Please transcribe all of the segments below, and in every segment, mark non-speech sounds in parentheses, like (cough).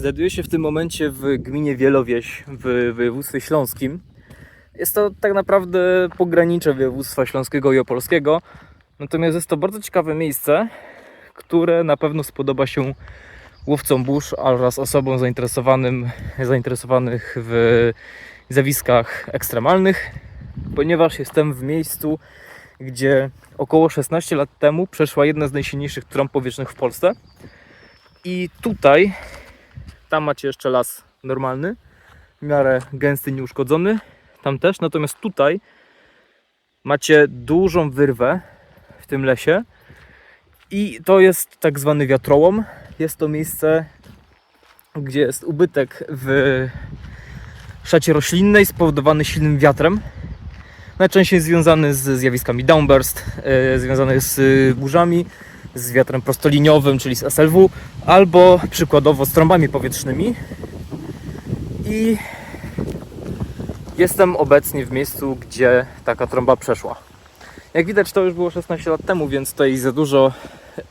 Znajduję się w tym momencie w gminie Wielowieś w województwie śląskim. Jest to tak naprawdę pogranicze województwa śląskiego i opolskiego. Natomiast jest to bardzo ciekawe miejsce, które na pewno spodoba się łowcom burz oraz osobom zainteresowanym, zainteresowanych w zjawiskach ekstremalnych, ponieważ jestem w miejscu, gdzie około 16 lat temu przeszła jedna z najsilniejszych trąb powietrznych w Polsce. I tutaj, tam macie jeszcze las normalny, w miarę gęsty, nieuszkodzony, tam też, natomiast tutaj macie dużą wyrwę w tym lesie i to jest tak zwany wiatrołom. Jest to miejsce, gdzie jest ubytek w szacie roślinnej spowodowany silnym wiatrem. Najczęściej związany z zjawiskami downburst, e, związany z y, burzami, z wiatrem prostoliniowym, czyli z SLW, albo przykładowo z trąbami powietrznymi. I jestem obecnie w miejscu, gdzie taka trąba przeszła. Jak widać, to już było 16 lat temu, więc tutaj za dużo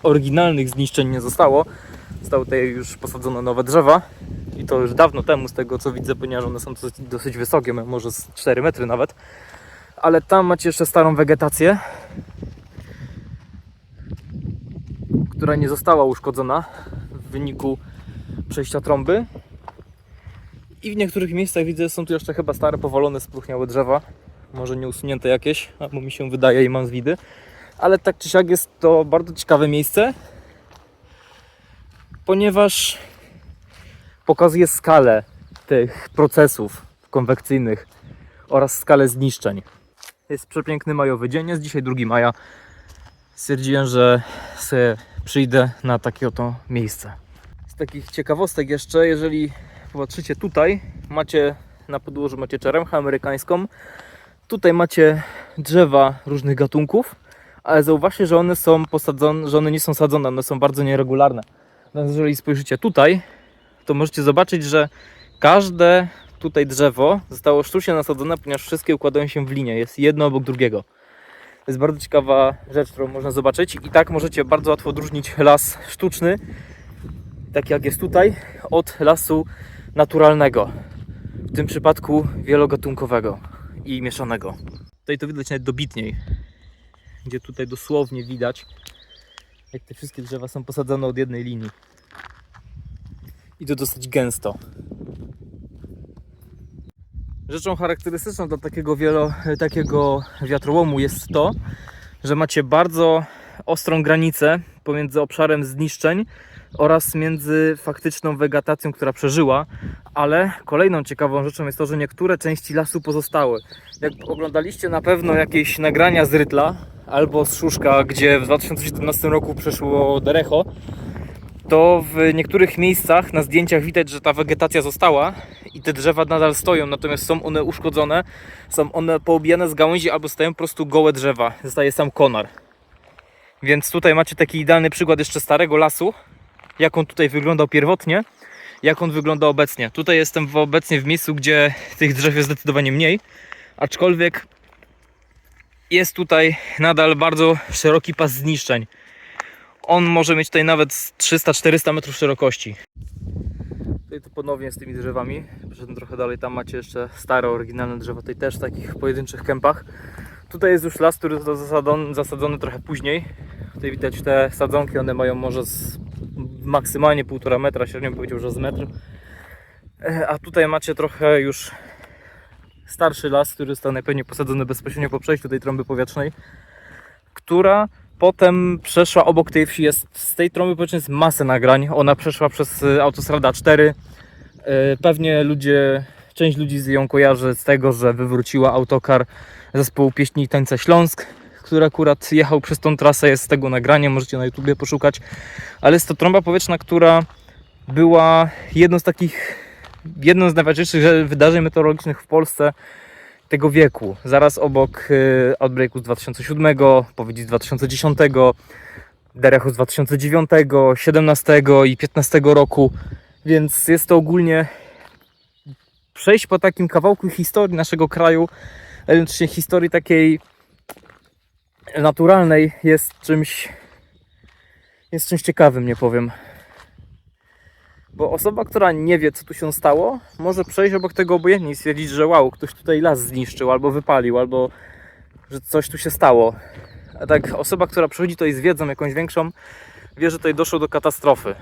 oryginalnych zniszczeń nie zostało. Zostały tutaj już posadzone nowe drzewa i to już dawno temu, z tego co widzę, ponieważ one są dosyć, dosyć wysokie, może z 4 metry nawet. Ale tam macie jeszcze starą wegetację, która nie została uszkodzona w wyniku przejścia trąby. I w niektórych miejscach widzę, są tu jeszcze chyba stare, powalone, spróchniałe drzewa. Może nie usunięte jakieś, albo mi się wydaje i mam z widy. Ale tak czy siak jest to bardzo ciekawe miejsce, ponieważ pokazuje skalę tych procesów konwekcyjnych oraz skalę zniszczeń. Jest przepiękny majowy dzień, jest dzisiaj 2 maja. Stwierdziłem, że sobie przyjdę na takie oto miejsce. Z takich ciekawostek jeszcze, jeżeli popatrzycie tutaj, macie na podłożu macie czeremchę amerykańską. Tutaj macie drzewa różnych gatunków, ale zauważcie, że one są posadzone, że one nie są sadzone, one są bardzo nieregularne. Natomiast jeżeli spojrzycie tutaj, to możecie zobaczyć, że każde tutaj drzewo zostało sztucznie nasadzone, ponieważ wszystkie układają się w linię, jest jedno obok drugiego. Jest bardzo ciekawa rzecz, którą można zobaczyć i tak możecie bardzo łatwo odróżnić las sztuczny, tak jak jest tutaj, od lasu naturalnego. W tym przypadku wielogatunkowego i mieszanego. Tutaj to widać nawet dobitniej, gdzie tutaj dosłownie widać, jak te wszystkie drzewa są posadzone od jednej linii. I to dosyć gęsto. Rzeczą charakterystyczną dla takiego, wielo, takiego wiatrołomu jest to, że macie bardzo ostrą granicę pomiędzy obszarem zniszczeń oraz między faktyczną wegetacją, która przeżyła, ale kolejną ciekawą rzeczą jest to, że niektóre części lasu pozostały. Jak oglądaliście na pewno jakieś nagrania z Rytla albo z Szuszka, gdzie w 2017 roku przeszło Derecho, to w niektórych miejscach na zdjęciach widać, że ta wegetacja została i te drzewa nadal stoją, natomiast są one uszkodzone, są one poobijane z gałęzi albo stają po prostu gołe drzewa, zostaje sam konar. Więc tutaj macie taki idealny przykład jeszcze starego lasu, jak on tutaj wyglądał pierwotnie, jak on wygląda obecnie. Tutaj jestem obecnie w miejscu, gdzie tych drzew jest zdecydowanie mniej, aczkolwiek jest tutaj nadal bardzo szeroki pas zniszczeń. On może mieć tutaj nawet z 300-400 metrów szerokości. Tutaj to ponownie z tymi drzewami. Przeszedłem trochę dalej, tam macie jeszcze stare, oryginalne drzewa, tutaj też w takich pojedynczych kępach. Tutaj jest już las, który został zasadzony, zasadzony trochę później. Tutaj widać te sadzonki, one mają może z maksymalnie 1,5 metra, średnio powiedział, że z metr. E, A tutaj macie trochę już starszy las, który został najpewniej posadzony bezpośrednio po przejściu tej trąby powietrznej, która potem przeszła obok tej wsi. Jest z tej trąby jest masę nagrań. Ona przeszła przez y, autostrada 4. E, Pewnie ludzie, część ludzi z ją kojarzy z tego, że wywróciła autokar zespołu pieśni i tańca Śląsk, który akurat jechał przez tą trasę. Jest z tego nagranie, możecie na YouTubie poszukać. Ale jest to trąba powietrzna, która była jedną z takich, jedną z najważniejszych wydarzeń meteorologicznych w Polsce tego wieku. Zaraz obok y, Outbreaku z 2007, powodzi z 2010, Derechu z 2009, 17 i 15 roku. Więc jest to ogólnie przejść po takim kawałku historii naszego kraju, jednocześnie historii takiej naturalnej jest czymś jest czymś ciekawym, nie powiem. Bo osoba, która nie wie, co tu się stało, może przejść obok tego obojętnie i stwierdzić, że wow, ktoś tutaj las zniszczył, albo wypalił, albo że coś tu się stało. A tak osoba, która przychodzi tutaj z wiedzą jakąś większą, wie, że tutaj doszło do katastrofy.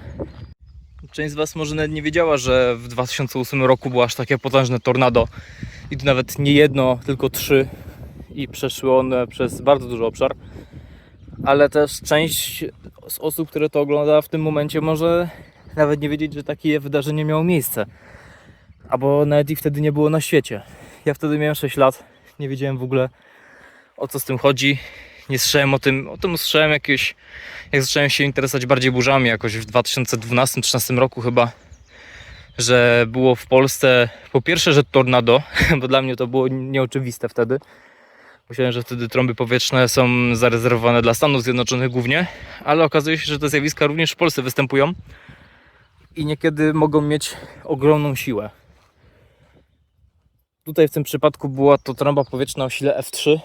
Część z Was może nawet nie wiedziała, że w 2008 roku było aż takie potężne tornado i to nawet nie jedno, tylko trzy i przeszły one przez bardzo duży obszar. Ale też część z osób, które to ogląda w tym momencie może nawet nie wiedzieć, że takie wydarzenie miało miejsce. Albo nawet ich wtedy nie było na świecie. Ja wtedy miałem 6 lat, nie wiedziałem w ogóle o co z tym chodzi. Nie słyszałem o tym, o tym usłyszałem jakieś, jak zacząłem się interesować bardziej burzami jakoś w 2012-2013 roku chyba, że było w Polsce po pierwsze, że tornado, (laughs) bo dla mnie to było nieoczywiste wtedy. Myślałem, że wtedy trąby powietrzne są zarezerwowane dla Stanów Zjednoczonych głównie, ale okazuje się, że te zjawiska również w Polsce występują i niekiedy mogą mieć ogromną siłę. Tutaj w tym przypadku była to trąba powietrzna o sile F3.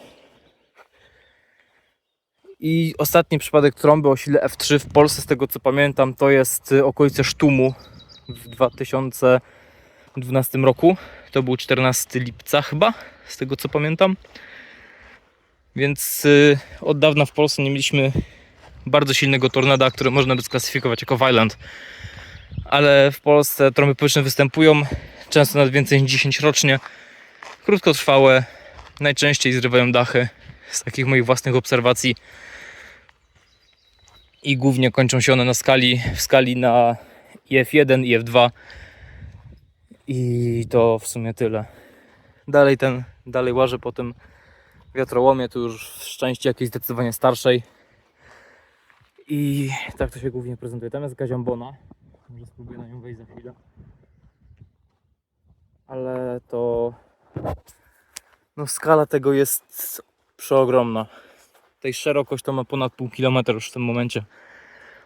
I ostatni przypadek trąby o sile F3 w Polsce, z tego co pamiętam, to jest y, okolice Sztumu w 2012 roku. To był 14 lipca chyba, z tego co pamiętam. Więc y, od dawna w Polsce nie mieliśmy bardzo silnego tornada, które można by sklasyfikować jako violent. Ale w Polsce trąby powietrzne występują często nawet więcej niż 10 rocznie. Krótkotrwałe, najczęściej zrywają dachy z takich moich własnych obserwacji. I głównie kończą się one na skali, w skali na IF1 i F2. I to w sumie tyle. Dalej ten, dalej łażę po tym wiatrołomie, tu już w szczęście jakiejś zdecydowanie starszej. I tak to się głównie prezentuje. Tam jest gaziambona. Może spróbuję na nią wejść za chwilę. Ale to... No skala tego jest przeogromna. Tej szerokość to ma ponad pół kilometra już w tym momencie.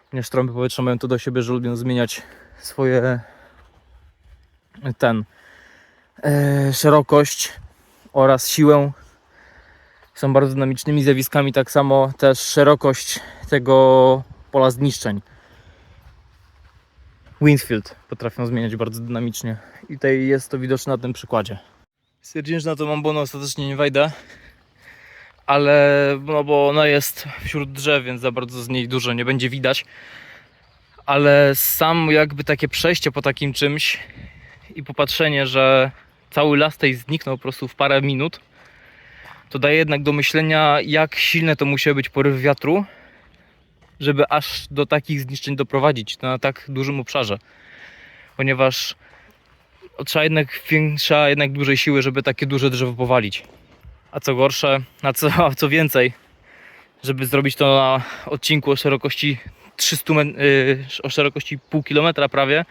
Ponieważ trąby powietrzne mają to do siebie, że lubią zmieniać swoje ten e, szerokość oraz siłę są bardzo dynamicznymi zjawiskami, tak samo też szerokość tego pola zniszczeń. Winfield potrafią zmieniać bardzo dynamicznie i tutaj jest to widoczne na tym przykładzie. Stwierdziłem, że na to mambono ostatecznie nie wejdę, ale no bo ona jest wśród drzew, więc za bardzo z niej dużo nie będzie widać. Ale sam jakby takie przejście po takim czymś i popatrzenie, że cały las tej zniknął po prostu w parę minut, to daje jednak do myślenia, jak silne to musiały być porywy wiatru, żeby aż do takich zniszczeń doprowadzić na tak dużym obszarze. Ponieważ trzeba jednak większa, jednak dużej siły, żeby takie duże drzewo powalić. A co gorsze, a co, a co więcej, żeby zrobić to na odcinku o szerokości 300 met- y, o szerokości pół kilometra prawie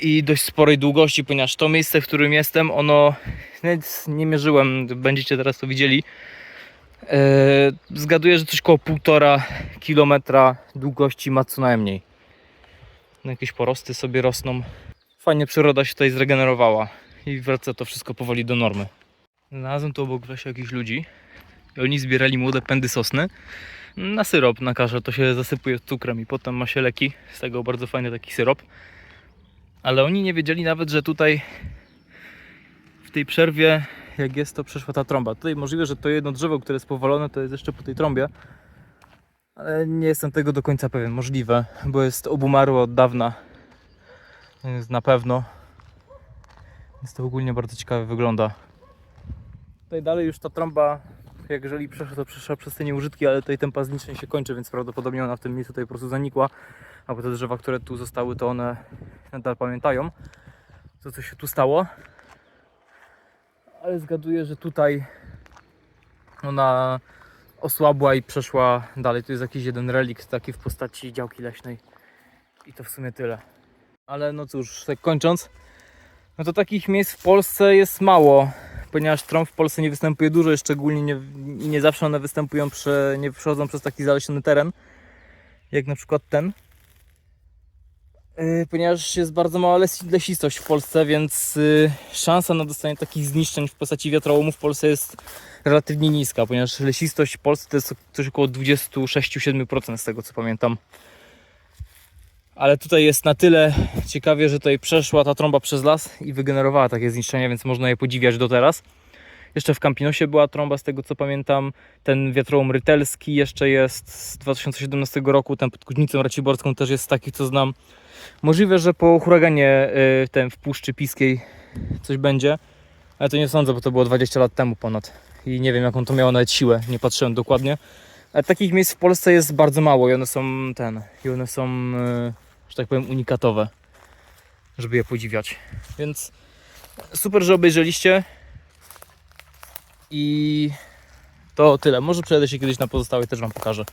i dość sporej długości, ponieważ to miejsce, w którym jestem, ono nawet nie mierzyłem, będziecie teraz to widzieli. E, zgaduję, że coś koło półtora kilometra długości ma co najmniej. No, jakieś porosty sobie rosną. Fajnie przyroda się tutaj zregenerowała i wraca to wszystko powoli do normy. Znalazłem tu obok lesie jakichś ludzi i oni zbierali młode pędy sosny na syrop, na kaszę. To się zasypuje cukrem i potem ma się leki. Z tego bardzo fajny taki syrop. Ale oni nie wiedzieli nawet, że tutaj w tej przerwie, jak jest to, przeszła ta trąba. Tutaj możliwe, że to jedno drzewo, które jest powalone, to jest jeszcze po tej trąbie. Ale nie jestem tego do końca pewien. Możliwe, bo jest obumarłe od dawna. Więc na pewno. Więc to ogólnie bardzo ciekawe wygląda. Tutaj dalej już ta trąba, jak jeżeli przeszła, to przeszła przez te nieużytki, ale tutaj tempa zniszczeń się kończy, więc prawdopodobnie ona w tym miejscu tutaj po prostu zanikła. Albo te drzewa, które tu zostały, to one nadal pamiętają, co, co się tu stało. Ale zgaduję, że tutaj ona osłabła i przeszła dalej. Tu jest jakiś jeden relikt taki w postaci działki leśnej. I to w sumie tyle. Ale no cóż, tak kończąc, no to takich miejsc w Polsce jest mało, ponieważ trąb w Polsce nie występuje dużo, szczególnie nie, nie zawsze one występują, przy, nie przechodzą przez taki zalesiony teren, jak na przykład ten. Yy, ponieważ jest bardzo mała les- lesistość w Polsce, więc yy, szansa na dostanie takich zniszczeń w postaci wiatrołomów w Polsce jest relatywnie niska, ponieważ lesistość w Polsce to jest coś około 26-7% z tego co pamiętam. Ale tutaj jest na tyle ciekawie, że tutaj przeszła ta trąba przez las i wygenerowała takie zniszczenia, więc można je podziwiać do teraz. Jeszcze w Campinosie była trąba, z tego co pamiętam. Ten wiatrołom rytelski jeszcze jest z 2017 roku. Ten pod Kuźnicą Raciborską też jest taki, co znam. Możliwe, że po huraganie y, ten w Puszczy Piskiej coś będzie, ale to nie sądzę, bo to było 20 lat temu ponad. I nie wiem, jaką to miało nawet siłę, nie patrzyłem dokładnie. Ale takich miejsc w Polsce jest bardzo mało i one są ten, i one są, y, że tak powiem, unikatowe, żeby je podziwiać. Więc super, że obejrzeliście. I to tyle. Może przejadę się kiedyś na pozostałe, też Wam pokażę.